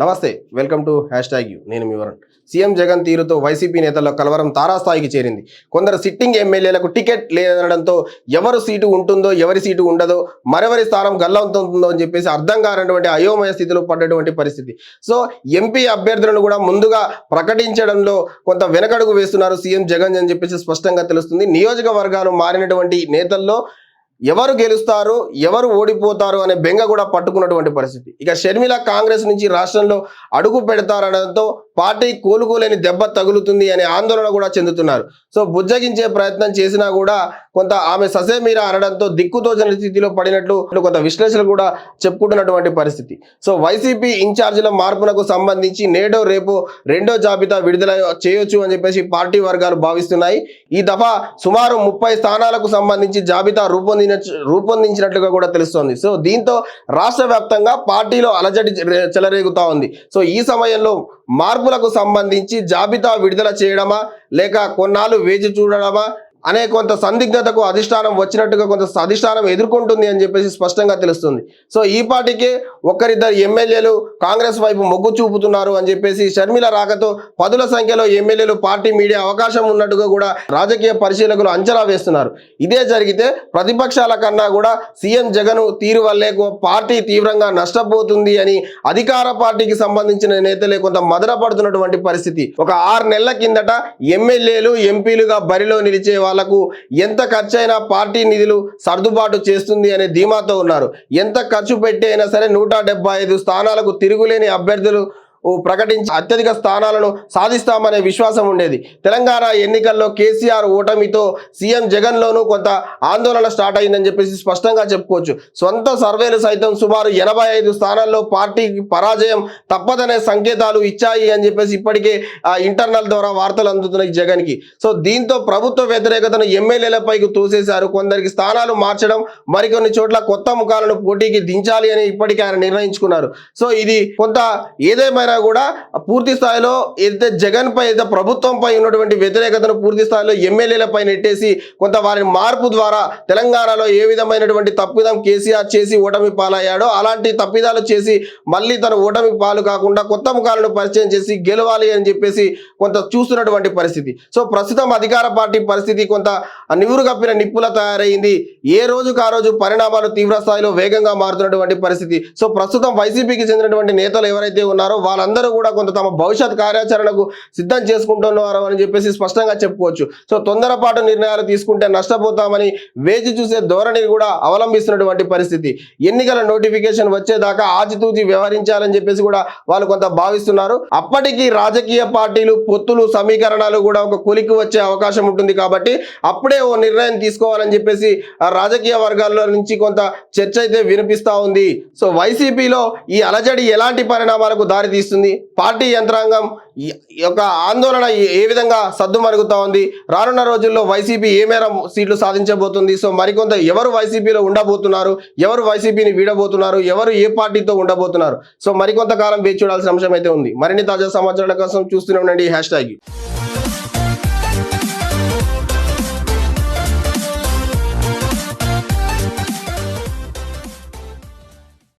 Namaste welcome to hashtag U. నేను మీ Varun. CM Jagan తీరుతో వైసీపీ నేతల్లో కలవరం తారాస్థాయికి చేరింది. కొందరు సిట్టింగ్ ఎమ్మెల్యేలకు టికెట్ లేదనడంతో ఎవరు సీటు ఉంటుందో ఎవరి సీటు ఉండదో మరెవరి స్థానం గల్లవుతుందో అని చెప్పేసి అర్థం కానటువంటి అయోమయ స్థితిలో పడ్డటువంటి పరిస్థితి. సో ఎంపీ అభ్యర్థులను కూడా ముందుగా ప్రకటించడంలో కొంత వెనకడుగు వేస్తున్నారు సీఎం జగన్ అని చెప్పేసి స్పష్టంగా తెలుస్తుంది. నియోజకవర్గాలు మారినటువంటి నేతల్లో ఎవరు గెలుస్తారు ఎవరు ఓడిపోతారు అనే బెంగ కూడా పట్టుకున్నటువంటి పరిస్థితి. ఇక షర్మిల కాంగ్రెస్ నుంచి రాష్ట్రంలో అడుగు పెడతారనడంతో పార్టీ కోలుకోలేని దెబ్బ తగులుతుంది అనే ఆందోళన కూడా చెందుతున్నారు. సో బుజ్జగించే ప్రయత్నం చేసినా కూడా కొంత ఆమె ససేమీర అనడంతో దిక్కుతోచని స్థితిలో పడినట్లు కొంత విశ్లేషణలు కూడా చెప్పుకుంటున్నటువంటి పరిస్థితి. సో వైసీపీ ఇన్ఛార్జీల మార్పునకు సంబంధించి నేడో రేపు రెండో జాబితా విడుదల చేయొచ్చు అని చెప్పేసి పార్టీ వర్గాలు భావిస్తున్నాయి. ఈ దఫా సుమారు ముప్పై స్థానాలకు సంబంధించి జాబితా రూపొందిన రూపొందించినట్లుగా కూడా తెలుస్తోంది. సో దీంతో రాష్ట్ర పార్టీలో అలజడి చెలరేగుతా ఉంది. సో ఈ సమయంలో మార్పు మార్పులకు సంబంధించి జాబితా విడుదల చేయడమా? లేక కొన్నాళ్ళు వేచి చూడడమా? అనే కొంత సందిగ్ధతకు అధిష్టానం వచ్చినట్టుగా కొంత అధిష్టానం ఎదుర్కొంటుంది అని చెప్పేసి స్పష్టంగా తెలుస్తుంది. సో ఈ పార్టీకే ఒక్కరిద్దరు ఎమ్మెల్యేలు కాంగ్రెస్ వైపు మొగ్గు చూపుతున్నారు అని చెప్పేసి షర్మిల రాకతో పదుల సంఖ్యలో ఎమ్మెల్యేలు పార్టీ మీడియా అవకాశం ఉన్నట్టుగా కూడా రాజకీయ పరిశీలకులు అంచనా వేస్తున్నారు. ఇదే జరిగితే ప్రతిపక్షాల కన్నా కూడా సీఎం జగన్ తీరు వల్లే పార్టీ తీవ్రంగా నష్టపోతుంది అని అధికార పార్టీకి సంబంధించిన నేతలే కొంత మదనపడుతున్నటువంటి పరిస్థితి. ఒక ఆరు నెలల కిందట ఎమ్మెల్యేలు ఎంపీలుగా బరిలో నిలిచే వాళ్ళకు ఎంత ఖర్చైనా పార్టీ నిధులు సర్దుబాటు చేస్తుంది అనే ధీమాతో ఉన్నారు. ఎంత ఖర్చు పెట్టి అయినా సరే నూట ఐదు స్థానాలకు తిరుగులేని అభ్యర్థులు ప్రకటించి అత్యధిక స్థానాలను సాధిస్తామనే విశ్వాసం ఉండేది. తెలంగాణ ఎన్నికల్లో కేసీఆర్ ఓటమితో సీఎం జగన్లోనూ కొంత ఆందోళన స్టార్ట్ అయిందని చెప్పేసి స్పష్టంగా చెప్పుకోవచ్చు. సొంత సర్వేలు సైతం సుమారు ఎనభై ఐదు స్థానాల్లో పార్టీకి పరాజయం తప్పదనే సంకేతాలు ఇచ్చాయి అని చెప్పేసి ఇప్పటికే ఇంటర్నల్ ద్వారా వార్తలు అందుతున్నాయి జగన్కి. సో దీంతో ప్రభుత్వ వ్యతిరేకతను ఎమ్మెల్యేలపైకి తోసేశారు. కొందరికి స్థానాలు మార్చడం మరికొన్ని చోట్ల కొత్త ముఖాలను పోటీకి దించాలి అని ఇప్పటికే ఆయన నిర్ణయించుకున్నారు. సో ఇది కొంత ఏదేమైనా కూడా పూర్తి స్థాయిలో ఏదైతే జగన్ పై ఏదైతే ప్రభుత్వంపై ఉన్నటువంటి వ్యతిరేకతను పూర్తి స్థాయిలో ఎమ్మెల్యేలపై నెట్టేసి కొంత వారిని మార్పు ద్వారా తెలంగాణలో ఏ విధమైనటువంటి తప్పిదం కేసీఆర్ చేసి ఓటమి పాలయ్యాడో అలాంటి తప్పిదాలు చేసి మళ్ళీ తన ఓటమి పాలు కాకుండా కొత్త ముఖాలను పరిచయం చేసి గెలవాలి అని చెప్పేసి కొంత చూస్తున్నటువంటి పరిస్థితి. సో ప్రస్తుతం అధికార పార్టీ పరిస్థితి కొంత నివురు కప్పిన నిప్పుల తయారైంది. ఏ రోజుకు ఆ రోజు పరిణామాలు తీవ్ర స్థాయిలో వేగంగా మారుతున్నటువంటి పరిస్థితి? సో ప్రస్తుతం వైసీపీకి చెందినటువంటి నేతలు ఎవరైతే ఉన్నారో వాళ్ళందరూ కూడా కొంత తమ భవిష్యత్ కార్యాచరణకు సిద్ధం చేసుకుంటున్నారు అని చెప్పేసి స్పష్టంగా చెప్పుకోవచ్చు. సో తొందరపాటు నిర్ణయాలు తీసుకుంటే నష్టపోతామని వేచి చూసే ధోరణిని కూడా అవలంబిస్తున్నటువంటి పరిస్థితి. ఎన్నికల నోటిఫికేషన్ వచ్చేదాకా ఆచితూచి వ్యవహరించాలని చెప్పేసి కూడా వాళ్ళు కొంత భావిస్తున్నారు. అప్పటికి రాజకీయ పార్టీలు పొత్తులు సమీకరణాలు కూడా ఒక కొలికి వచ్చే అవకాశం ఉంటుంది కాబట్టి అప్పుడే ఓ నిర్ణయం తీసుకోవాలని చెప్పేసి రాజకీయ వర్గాల్లో నుంచి కొంత చర్చ అయితే వినిపిస్తూ ఉంది. సో వైసీపీలో ఈ అలజడి ఎలాంటి పరిణామాలకు దారితీస్తుంది పార్టీ యంత్రాంగం ఈ యొక్క ఆందోళన ఏ- ఏ విధంగా సద్దుమరుగుతా ఉంది? రానున్న రోజుల్లో వైసీపీ ఏ మేర సీట్లు సాధించబోతుంది? సో మరికొంత ఎవరు వైసీపీలో ఉండబోతున్నారు? ఎవరు వైసీపీని వీడబోతున్నారు? ఎవరు ఏ పార్టీతో ఉండబోతున్నారు? సో మరికొంతకాలం వేచి చూడాల్సిన అంశం అయితే ఉంది. మరిన్ని తాజా సమాచారాల కోసం చూస్తూనే ఉండండి. Hash tag